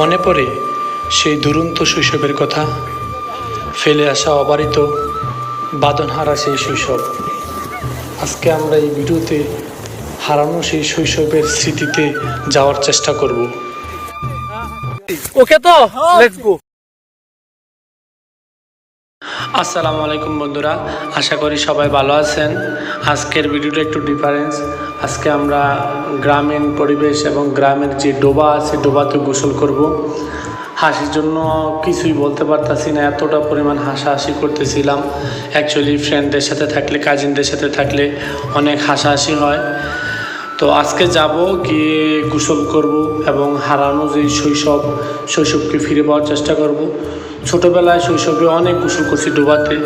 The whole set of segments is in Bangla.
মনে পড়ে সেই দুরন্ত শৈশবের কথা? ফেলে আসা অবারিত বাদনহারা সেই শৈশব। আজকে আমরা এই ভিডিওতে হারানো সেই শৈশবের স্মৃতিতে যাওয়ার চেষ্টা করব। ওকে তো আসসালামু আলাইকুম বন্ধুরা, আশা করি সবাই ভালো আছেন। আজকের ভিডিওটা একটু ডিফারেন্স আজকে আমরা গ্রামীণ পরিবেশ এবং গ্রামের যে ডোবা আছে, ডোবাতে গোসল করব। হাসির জন্য কিছুই বলতে পারতাছি না, এতটা পরিমাণ হাসাহাসি করতেছিলাম। অ্যাকচুয়ালি ফ্রেন্ডদের সাথে থাকলে কাজিনদের সাথে থাকলে অনেক হাসাহাসি হয়। তো আজকে যাব গিয়ে গোসল করব এবং হারানো যে শৈশব, শৈশবকে ফিরে পাওয়ার চেষ্টা করব। ছোটোবেলায় শৈশবে অনেক গোসল করছি ডোবাতে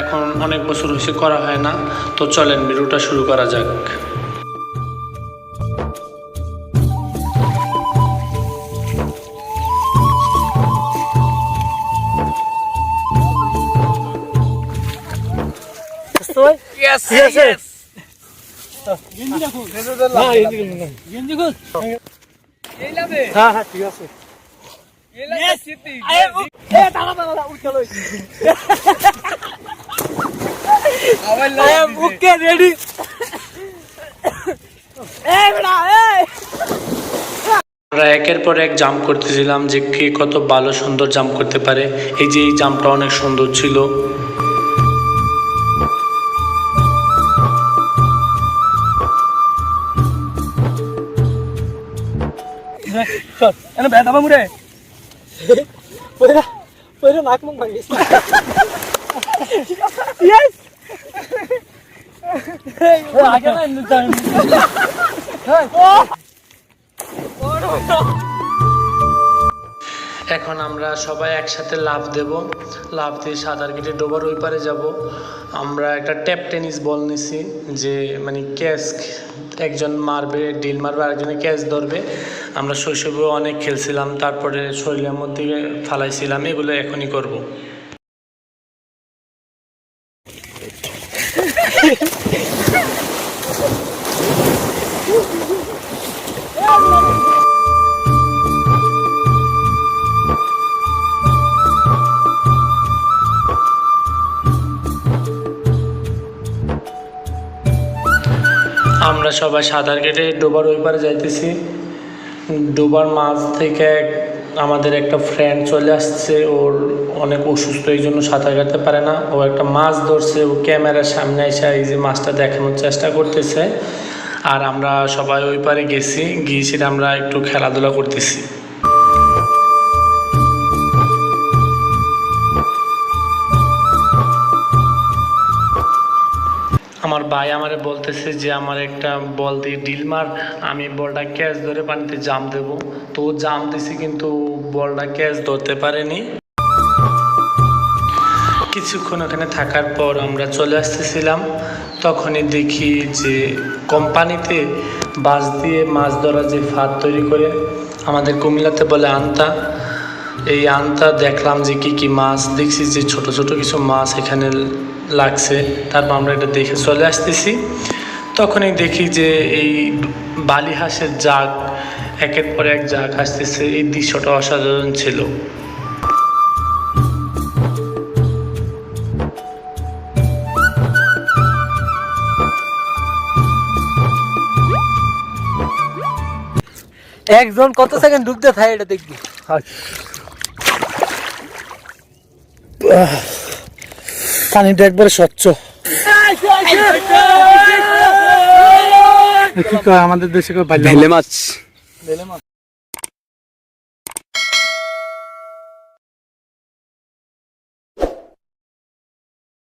এখন অনেক বছর হয়েছে করা হয় না। তো চলেন ভিডিওটা শুরু করা যাক। হ্যাঁ হ্যাঁ ঠিক আছে। আমরা একের পর এক জাম্প করতেছিলাম যে কে কত ভালো সুন্দর জাম্প করতে পারে। এই যে এই জাম্পটা অনেক সুন্দর ছিল। এখন আমরা সবাই একসাথে লাভ দেব। লাভ দিয়ে সাঁতার কেটে ডোবার ওই পারে যাব। আমরা একটা ট্যাপ টেনিস বল নিছি যে মানে ক্যাচ একজন মারবে ডিল মারবে আরেকজনে ক্যাচ ধরবে। আমরা শৈশবে অনেক খেলছিলাম, তারপরে শরীরের মধ্যে ফালাইছিলাম, এগুলো এখনই করব। আমরা সবাই সাঁতার কেটে ডোবার ওই পারে যাইতেছি ডোবার মাছ থেকে আমাদের একটা ফ্রেন্ড চলে আসছে, ওর অনেক অসুস্থ, এই জন্য সাঁতার কাটতে পারে না। ও একটা মাছ ধরছে, ও ক্যামেরার সামনে এসে এই যে মাছটা দেখানোর চেষ্টা করতেছে। আর আমরা সবাই ওই পারে গেছি গিয়েছি আমরা একটু খেলাধুলা করতেছি। আমার ভাই আমারে বলতেছে যে, আমার একটা বল দিয়ে ডিল মার, আমি বলটা ক্যাচ ধরে পানিতে জাম দেব। তো ও জাম দিছি, কিন্তু বলটা ক্যাচ ধরতে পারেনি। কিছুক্ষণ ওখানে থাকার পর আমরা চলে আসতেছিলাম। তখনই দেখি যে কোম্পানিতে বাস দিয়ে মাছ ধরা যে ফাঁদ তৈরি করে, আমাদের কুমিল্লাতে বলে আন্তা এই আনতা দেখলাম যে কি কি মাছ দেখছি যে ছোট ছোট কিছু মাছ এখানে লাগছে। তারপর আমরা এটা দেখে চলে আসতেছি। তখনই দেখি যে এই বালি হাঁসের জাগ একের পর এক জাগ আসতেছে। এই দৃশ্যটা অসাধারণ ছিল। একজন কত সেকেন্ড ডুবতে থাকে এটা দেখবি? পানিটা একবারে স্বচ্ছ। কি কয় আমাদের দেশে কয় ভেলে মাছ। ভেলে মাছ।